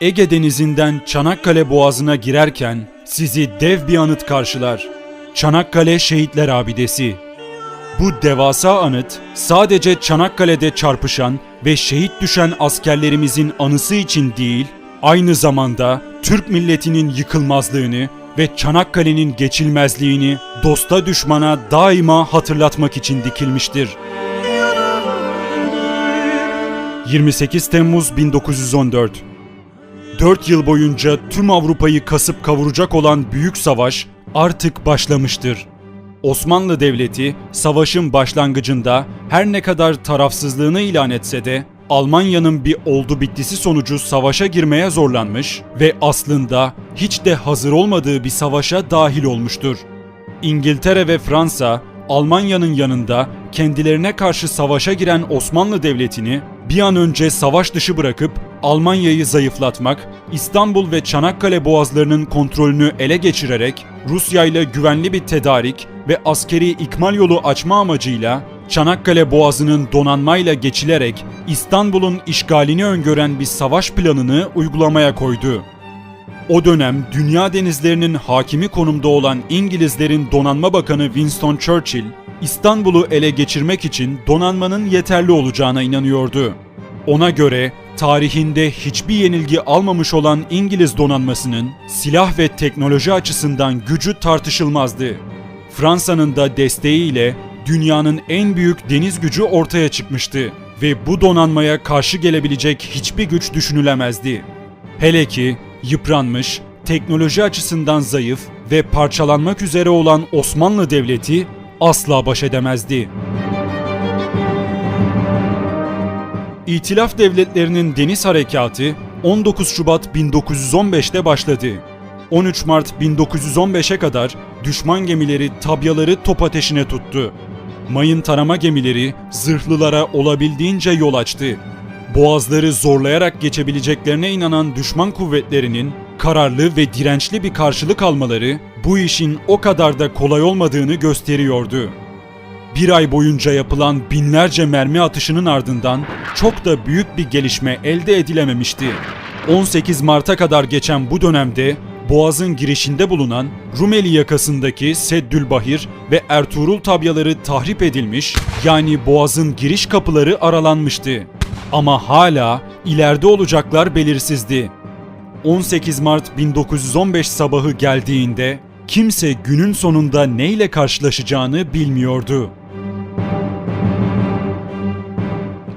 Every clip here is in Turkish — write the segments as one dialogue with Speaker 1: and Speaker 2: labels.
Speaker 1: Ege Denizi'nden Çanakkale Boğazı'na girerken sizi dev bir anıt karşılar. Çanakkale Şehitler Abidesi. Bu devasa anıt sadece Çanakkale'de çarpışan ve şehit düşen askerlerimizin anısı için değil, aynı zamanda Türk milletinin yıkılmazlığını ve Çanakkale'nin geçilmezliğini dosta düşmana daima hatırlatmak için dikilmiştir. 28 Temmuz 1914 4 yıl boyunca tüm Avrupa'yı kasıp kavuracak olan büyük savaş artık başlamıştır. Osmanlı Devleti savaşın başlangıcında her ne kadar tarafsızlığını ilan etse de Almanya'nın bir oldu bittisi sonucu savaşa girmeye zorlanmış ve aslında hiç de hazır olmadığı bir savaşa dahil olmuştur. İngiltere ve Fransa Almanya'nın yanında kendilerine karşı savaşa giren Osmanlı Devleti'ni bir an önce savaş dışı bırakıp Almanya'yı zayıflatmak, İstanbul ve Çanakkale boğazlarının kontrolünü ele geçirerek Rusya ile güvenli bir tedarik ve askeri ikmal yolu açma amacıyla Çanakkale Boğazı'nın donanmayla geçilerek İstanbul'un işgalini öngören bir savaş planını uygulamaya koydu. O dönem dünya denizlerinin hakimi konumda olan İngilizlerin donanma bakanı Winston Churchill, İstanbul'u ele geçirmek için donanmanın yeterli olacağına inanıyordu. Ona göre tarihinde hiçbir yenilgi almamış olan İngiliz donanmasının silah ve teknoloji açısından gücü tartışılmazdı. Fransa'nın da desteğiyle dünyanın en büyük deniz gücü ortaya çıkmıştı ve bu donanmaya karşı gelebilecek hiçbir güç düşünülemezdi. Hele ki yıpranmış, teknoloji açısından zayıf ve parçalanmak üzere olan Osmanlı Devleti asla baş edemezdi. İtilaf devletlerinin deniz harekatı 19 Şubat 1915'te başladı. 13 Mart 1915'e kadar düşman gemileri tabyaları top ateşine tuttu. Mayın tarama gemileri zırhlılara olabildiğince yol açtı. Boğazları zorlayarak geçebileceklerine inanan düşman kuvvetlerinin kararlı ve dirençli bir karşılık almaları bu işin o kadar da kolay olmadığını gösteriyordu. Bir ay boyunca yapılan binlerce mermi atışının ardından çok da büyük bir gelişme elde edilememişti. 18 Mart'a kadar geçen bu dönemde Boğaz'ın girişinde bulunan Rumeli yakasındaki Seddülbahir ve Ertuğrul tabyaları tahrip edilmiş yani Boğaz'ın giriş kapıları aralanmıştı. Ama hala ileride olacaklar belirsizdi. 18 Mart 1915 sabahı geldiğinde kimse günün sonunda neyle karşılaşacağını bilmiyordu.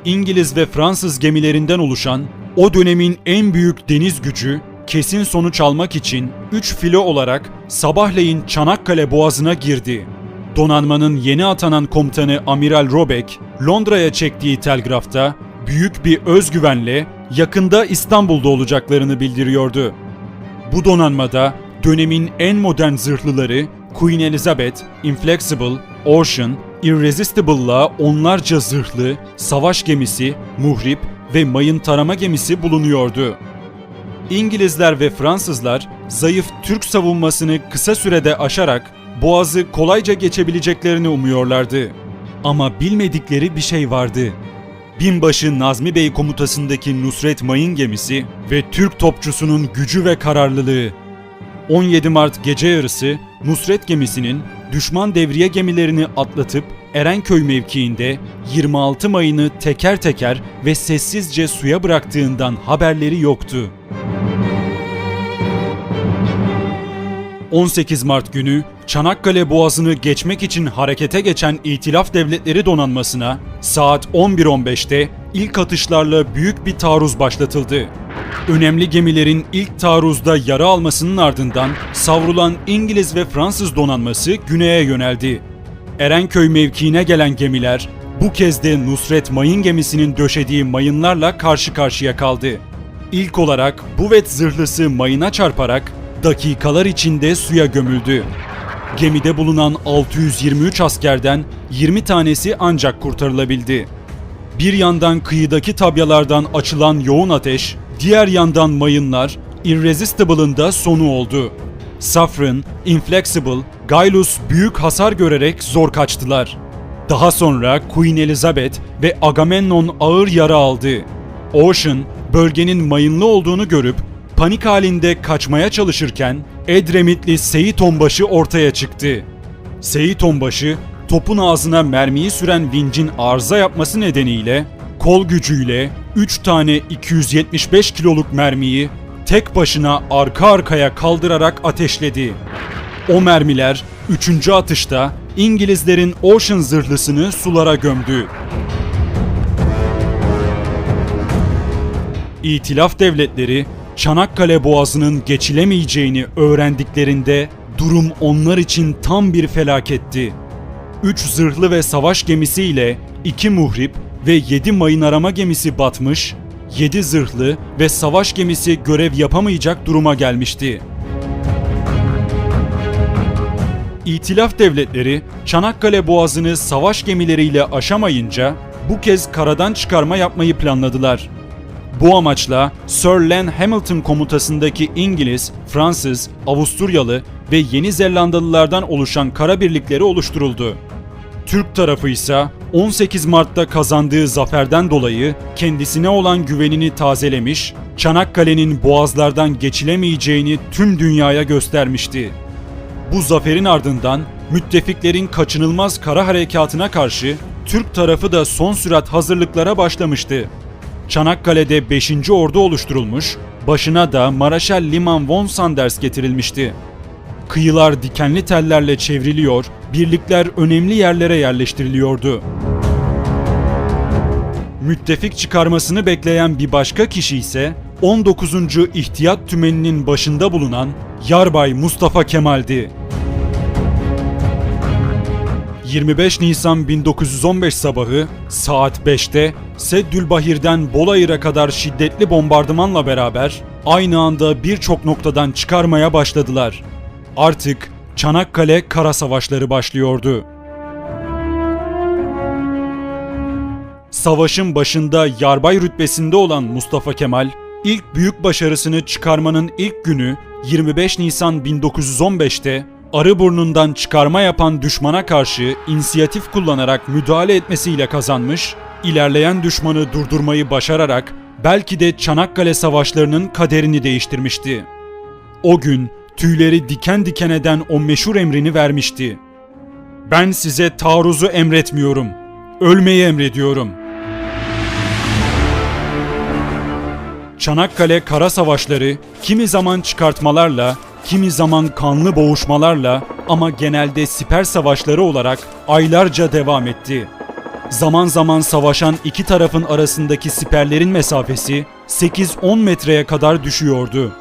Speaker 1: İngiliz ve Fransız gemilerinden oluşan o dönemin en büyük deniz gücü kesin sonuç almak için 3 filo olarak sabahleyin Çanakkale Boğazı'na girdi. Donanmanın yeni atanan komutanı Amiral Robeck, Londra'ya çektiği telgrafta büyük bir özgüvenle yakında İstanbul'da olacaklarını bildiriyordu. Bu donanmada dönemin en modern zırhlıları Queen Elizabeth, Inflexible, Ocean, Irresistible'la onlarca zırhlı, savaş gemisi, muhrip ve mayın tarama gemisi bulunuyordu. İngilizler ve Fransızlar zayıf Türk savunmasını kısa sürede aşarak Boğaz'ı kolayca geçebileceklerini umuyorlardı. Ama bilmedikleri bir şey vardı. Binbaşı Nazmi Bey komutasındaki Nusret Mayın gemisi ve Türk topçusunun gücü ve kararlılığı. 17 Mart gece yarısı Nusret gemisinin düşman devriye gemilerini atlatıp Erenköy mevkiinde 26 mayını teker teker ve sessizce suya bıraktığından haberleri yoktu. 18 Mart günü Çanakkale Boğazı'nı geçmek için harekete geçen İtilaf Devletleri donanmasına saat 11.15'te ilk atışlarla büyük bir taarruz başlatıldı. Önemli gemilerin ilk taarruzda yara almasının ardından savrulan İngiliz ve Fransız donanması güneye yöneldi. Erenköy mevkiine gelen gemiler bu kez de Nusret Mayın gemisinin döşediği mayınlarla karşı karşıya kaldı. İlk olarak Buvet zırhlısı mayına çarparak dakikalar içinde suya gömüldü. Gemide bulunan 623 askerden 20 tanesi ancak kurtarılabildi. Bir yandan kıyıdaki tabyalardan açılan yoğun ateş, diğer yandan mayınlar Irresistible'ın da sonu oldu. Safran, Inflexible, Gailus büyük hasar görerek zor kaçtılar. Daha sonra Queen Elizabeth ve Agamemnon ağır yara aldı. Ocean, bölgenin mayınlı olduğunu görüp panik halinde kaçmaya çalışırken Edremitli Seyit Onbaşı ortaya çıktı. Seyit Onbaşı topun ağzına mermiyi süren vincin arıza yapması nedeniyle kol gücüyle 3 tane 275 kiloluk mermiyi tek başına arka arkaya kaldırarak ateşledi. O mermiler 3. atışta İngilizlerin Ocean zırhlısını sulara gömdü. İtilaf devletleri Çanakkale Boğazı'nın geçilemeyeceğini öğrendiklerinde durum onlar için tam bir felaketti. 3 zırhlı ve savaş gemisi ile 2 muhrip ve 7 mayın arama gemisi batmış, 7 zırhlı ve savaş gemisi görev yapamayacak duruma gelmişti. İtilaf devletleri Çanakkale Boğazı'nı savaş gemileriyle aşamayınca bu kez karadan çıkarma yapmayı planladılar. Bu amaçla Sir Len Hamilton komutasındaki İngiliz, Fransız, Avusturyalı ve Yeni Zelandalılardan oluşan kara birlikleri oluşturuldu. Türk tarafı ise 18 Mart'ta kazandığı zaferden dolayı kendisine olan güvenini tazelemiş, Çanakkale'nin boğazlardan geçilemeyeceğini tüm dünyaya göstermişti. Bu zaferin ardından müttefiklerin kaçınılmaz kara harekatına karşı Türk tarafı da son sürat hazırlıklara başlamıştı. Çanakkale'de 5. Ordu oluşturulmuş, başına da Maraşal Liman von Sanders getirilmişti. Kıyılar dikenli tellerle çevriliyor, birlikler önemli yerlere yerleştiriliyordu. Müttefik çıkarmasını bekleyen bir başka kişi ise 19. İhtiyat Tümeni'nin başında bulunan Yarbay Mustafa Kemal'di. 25 Nisan 1915 sabahı saat 5'te Seddülbahir'den Bolayır'a kadar şiddetli bombardımanla beraber aynı anda birçok noktadan çıkarmaya başladılar. Artık Çanakkale kara savaşları başlıyordu. Savaşın başında yarbay rütbesinde olan Mustafa Kemal, ilk büyük başarısını çıkarmanın ilk günü 25 Nisan 1915'te Arıburnu'ndan çıkarma yapan düşmana karşı inisiyatif kullanarak müdahale etmesiyle kazanmış, ilerleyen düşmanı durdurmayı başararak belki de Çanakkale savaşlarının kaderini değiştirmişti. O gün tüyleri diken diken eden o meşhur emrini vermişti. Ben size taarruzu emretmiyorum. Ölmeyi emrediyorum. Çanakkale kara savaşları kimi zaman çıkartmalarla, kimi zaman kanlı boğuşmalarla ama genelde siper savaşları olarak aylarca devam etti. Zaman zaman savaşan iki tarafın arasındaki siperlerin mesafesi 8-10 metreye kadar düşüyordu.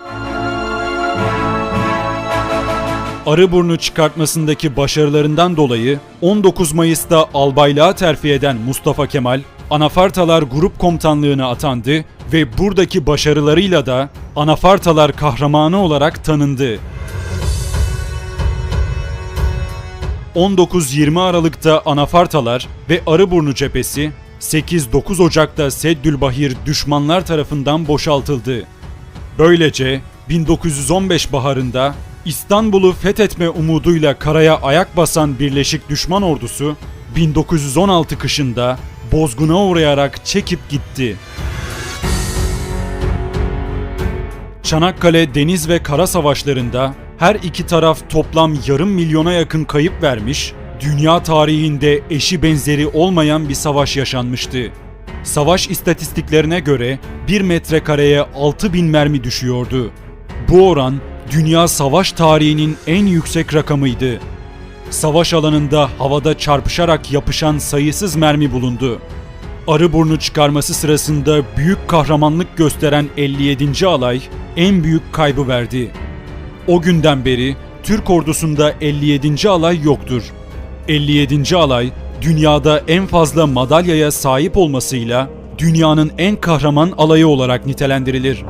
Speaker 1: Arıburnu çıkartmasındaki başarılarından dolayı 19 Mayıs'ta albaylığa terfi eden Mustafa Kemal, Anafartalar Grup Komutanlığı'na atandı ve buradaki başarılarıyla da Anafartalar kahramanı olarak tanındı. 19-20 Aralık'ta Anafartalar ve Arıburnu cephesi, 8-9 Ocak'ta Seddülbahir düşmanlar tarafından boşaltıldı. Böylece 1915 baharında İstanbul'u fethetme umuduyla karaya ayak basan Birleşik Düşman Ordusu 1916 kışında bozguna uğrayarak çekip gitti. Çanakkale deniz ve kara savaşlarında her iki taraf toplam yarım milyona yakın kayıp vermiş, dünya tarihinde eşi benzeri olmayan bir savaş yaşanmıştı. Savaş istatistiklerine göre 1 metrekareye 6000 mermi düşüyordu. Bu oran dünya savaş tarihinin en yüksek rakamıydı. Savaş alanında havada çarpışarak yapışan sayısız mermi bulundu. Arıburnu çıkarması sırasında büyük kahramanlık gösteren 57. alay en büyük kaybı verdi. O günden beri Türk ordusunda 57. alay yoktur. 57. alay dünyada en fazla madalyaya sahip olmasıyla dünyanın en kahraman alayı olarak nitelendirilir.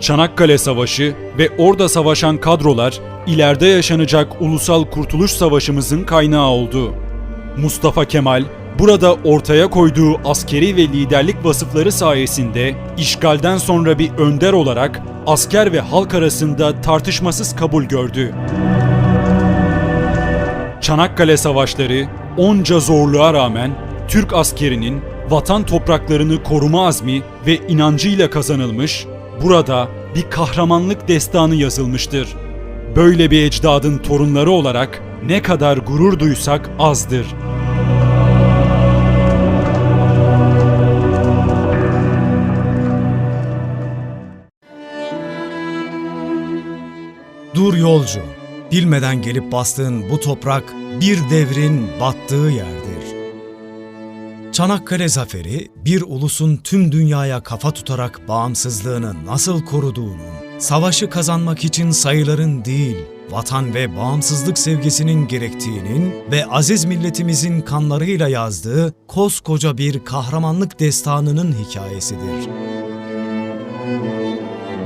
Speaker 1: Çanakkale Savaşı ve orada savaşan kadrolar ileride yaşanacak Ulusal Kurtuluş Savaşımızın kaynağı oldu. Mustafa Kemal burada ortaya koyduğu askeri ve liderlik vasıfları sayesinde işgalden sonra bir önder olarak asker ve halk arasında tartışmasız kabul gördü. Çanakkale Savaşları onca zorluğa rağmen Türk askerinin vatan topraklarını koruma azmi ve inancıyla kazanılmış, burada bir kahramanlık destanı yazılmıştır. Böyle bir ecdadın torunları olarak ne kadar gurur duysak azdır.
Speaker 2: Dur yolcu, bilmeden gelip bastığın bu toprak bir devrin battığı yerdir. Çanakkale Zaferi, bir ulusun tüm dünyaya kafa tutarak bağımsızlığını nasıl koruduğunun, savaşı kazanmak için sayıların değil, vatan ve bağımsızlık sevgisinin gerektiğinin ve aziz milletimizin kanlarıyla yazdığı koskoca bir kahramanlık destanının hikayesidir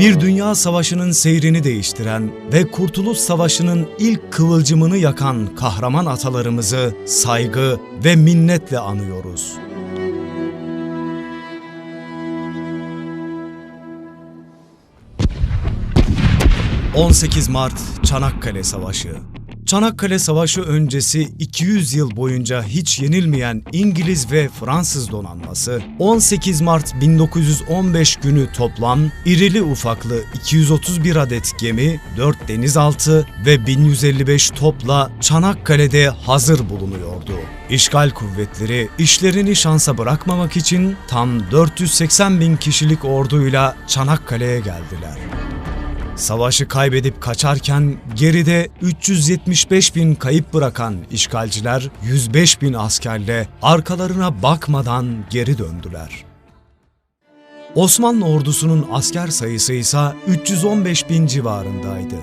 Speaker 2: bir dünya savaşının seyrini değiştiren ve Kurtuluş Savaşı'nın ilk kıvılcımını yakan kahraman atalarımızı saygı ve minnetle anıyoruz. ...18 Mart Çanakkale Savaşı Çanakkale Savaşı öncesi 200 yıl boyunca hiç yenilmeyen İngiliz ve Fransız donanması 18 Mart 1915 günü toplam irili ufaklı 231 adet gemi, 4 denizaltı ve 1155 topla Çanakkale'de hazır bulunuyordu. İşgal kuvvetleri işlerini şansa bırakmamak için tam 480 bin kişilik orduyla Çanakkale'ye geldiler. Savaşı kaybedip kaçarken geride 375 bin kayıp bırakan işgalciler 105 bin askerle arkalarına bakmadan geri döndüler. Osmanlı ordusunun asker sayısı ise 315 bin civarındaydı.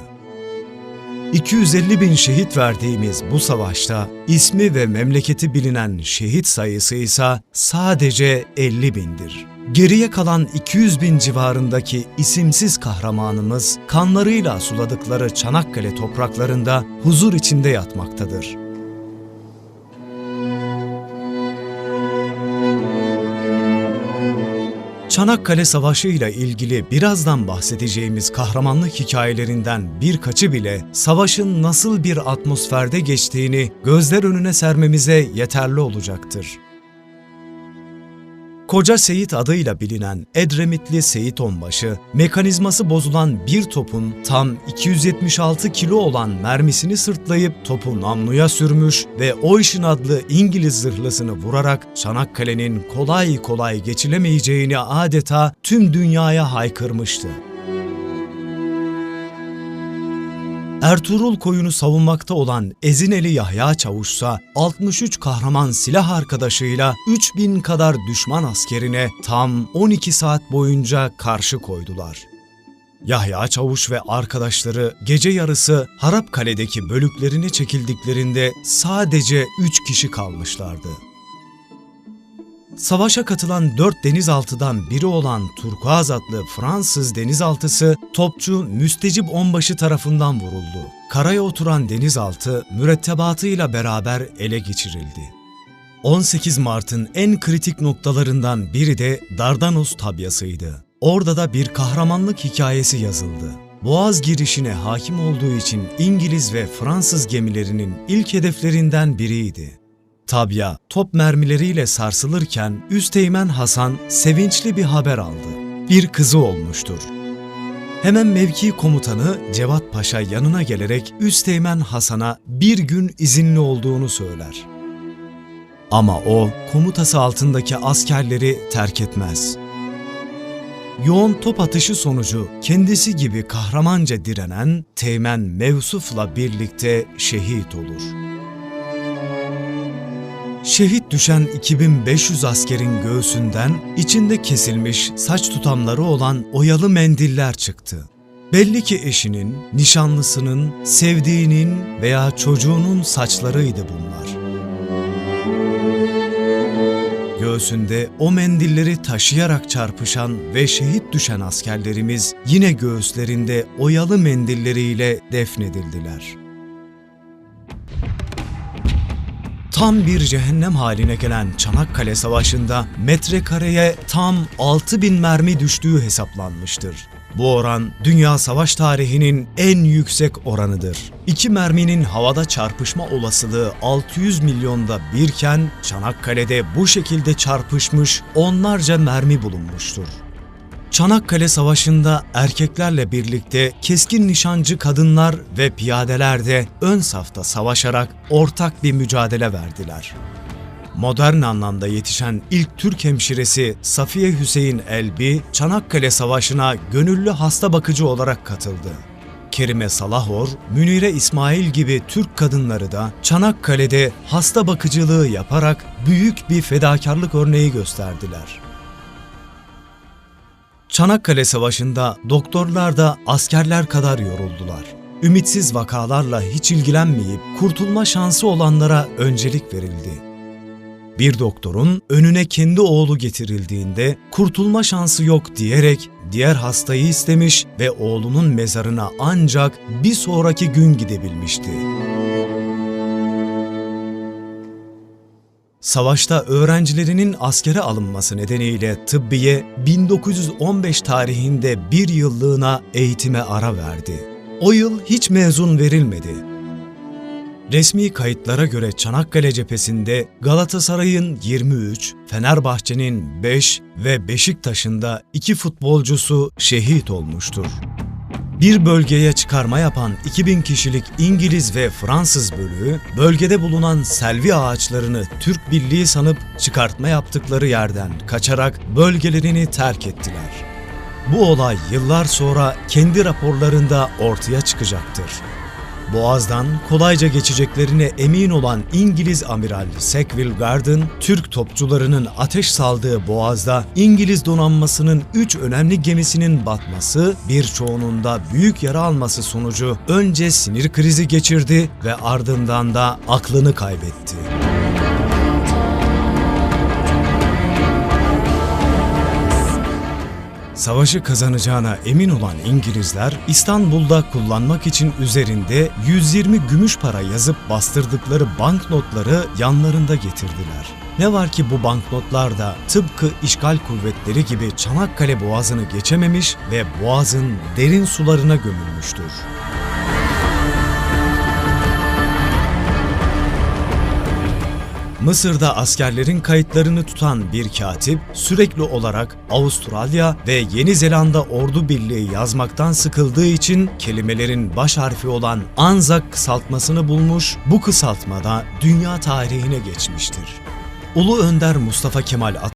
Speaker 2: 250 bin şehit verdiğimiz bu savaşta ismi ve memleketi bilinen şehit sayısı ise sadece 50 bindir. Geriye kalan 200 bin civarındaki isimsiz kahramanımız kanlarıyla suladıkları Çanakkale topraklarında huzur içinde yatmaktadır. Çanakkale Savaşı ile ilgili birazdan bahsedeceğimiz kahramanlık hikayelerinden birkaçı bile savaşın nasıl bir atmosferde geçtiğini gözler önüne sermemize yeterli olacaktır. Koca Seyit adıyla bilinen Edremitli Seyit Onbaşı, mekanizması bozulan bir topun tam 276 kilo olan mermisini sırtlayıp topu namluya sürmüş ve Ocean adlı İngiliz zırhlısını vurarak Çanakkale'nin kolay kolay geçilemeyeceğini adeta tüm dünyaya haykırmıştı. Ertuğrul koyunu savunmakta olan Ezineli Yahya Çavuşsa 63 kahraman silah arkadaşıyla 3000 kadar düşman askerine tam 12 saat boyunca karşı koydular. Yahya Çavuş ve arkadaşları gece yarısı Harapkale'deki bölüklerine çekildiklerinde sadece 3 kişi kalmışlardı. Savaşa katılan dört denizaltıdan biri olan Turkuaz adlı Fransız denizaltısı topçu Müstecip Onbaşı tarafından vuruldu. Karaya oturan denizaltı mürettebatıyla beraber ele geçirildi. 18 Mart'ın en kritik noktalarından biri de Dardanos tabyasıydı. Orada da bir kahramanlık hikayesi yazıldı. Boğaz girişine hakim olduğu için İngiliz ve Fransız gemilerinin ilk hedeflerinden biriydi. Tabya top mermileriyle sarsılırken Üsteğmen Hasan sevinçli bir haber aldı. Bir kızı olmuştur. Hemen mevki komutanı Cevat Paşa yanına gelerek Üsteğmen Hasan'a bir gün izinli olduğunu söyler. Ama o komutası altındaki askerleri terk etmez. Yoğun top atışı sonucu kendisi gibi kahramanca direnen Teğmen Mevsuf'la birlikte şehit olur. Şehit düşen 2500 askerin göğsünden içinde kesilmiş saç tutamları olan oyalı mendiller çıktı. Belli ki eşinin, nişanlısının, sevdiğinin veya çocuğunun saçlarıydı bunlar. Göğsünde o mendilleri taşıyarak çarpışan ve şehit düşen askerlerimiz yine göğüslerinde oyalı mendilleriyle defnedildiler.'' Tam bir cehennem haline gelen Çanakkale Savaşı'nda metrekareye tam 6000 mermi düştüğü hesaplanmıştır. Bu oran dünya savaş tarihinin en yüksek oranıdır. İki merminin havada çarpışma olasılığı 600 milyonda birken Çanakkale'de bu şekilde çarpışmış onlarca mermi bulunmuştur. Çanakkale Savaşı'nda erkeklerle birlikte keskin nişancı kadınlar ve piyadeler de ön safta savaşarak ortak bir mücadele verdiler. Modern anlamda yetişen ilk Türk hemşiresi Safiye Hüseyin Elbi, Çanakkale Savaşı'na gönüllü hasta bakıcı olarak katıldı. Kerime Salahor, Münire İsmail gibi Türk kadınları da Çanakkale'de hasta bakıcılığı yaparak büyük bir fedakarlık örneği gösterdiler. Çanakkale Savaşı'nda doktorlar da askerler kadar yoruldular. Ümitsiz vakalarla hiç ilgilenmeyip kurtulma şansı olanlara öncelik verildi. Bir doktorun önüne kendi oğlu getirildiğinde kurtulma şansı yok diyerek diğer hastayı istemiş ve oğlunun mezarına ancak bir sonraki gün gidebilmişti. Savaşta öğrencilerinin askere alınması nedeniyle tıbbiye 1915 tarihinde bir yıllığına eğitime ara verdi. O yıl hiç mezun verilmedi. Resmi kayıtlara göre Çanakkale cephesinde Galatasaray'ın 23, Fenerbahçe'nin 5 ve Beşiktaş'ın da 2 futbolcusu şehit olmuştur. Bir bölgeye çıkarma yapan 2000 kişilik İngiliz ve Fransız bölüğü, bölgede bulunan selvi ağaçlarını Türk Birliği sanıp çıkartma yaptıkları yerden kaçarak bölgelerini terk ettiler. Bu olay yıllar sonra kendi raporlarında ortaya çıkacaktır. Boğaz'dan kolayca geçeceklerine emin olan İngiliz amiral Sackville Garden, Türk topçularının ateş saldığı Boğaz'da İngiliz donanmasının 3 önemli gemisinin batması, birçoğunun da büyük yara alması sonucu önce sinir krizi geçirdi ve ardından da aklını kaybetti. Savaşı kazanacağına emin olan İngilizler İstanbul'da kullanmak için üzerinde 120 gümüş para yazıp bastırdıkları banknotları yanlarında getirdiler. Ne var ki bu banknotlar da tıpkı işgal kuvvetleri gibi Çanakkale Boğazı'nı geçememiş ve Boğaz'ın derin sularına gömülmüştür. Mısır'da askerlerin kayıtlarını tutan bir katip sürekli olarak Avustralya ve Yeni Zelanda ordu birliği yazmaktan sıkıldığı için kelimelerin baş harfi olan Anzak kısaltmasını bulmuş, bu kısaltmada dünya tarihine geçmiştir. Ulu Önder Mustafa Kemal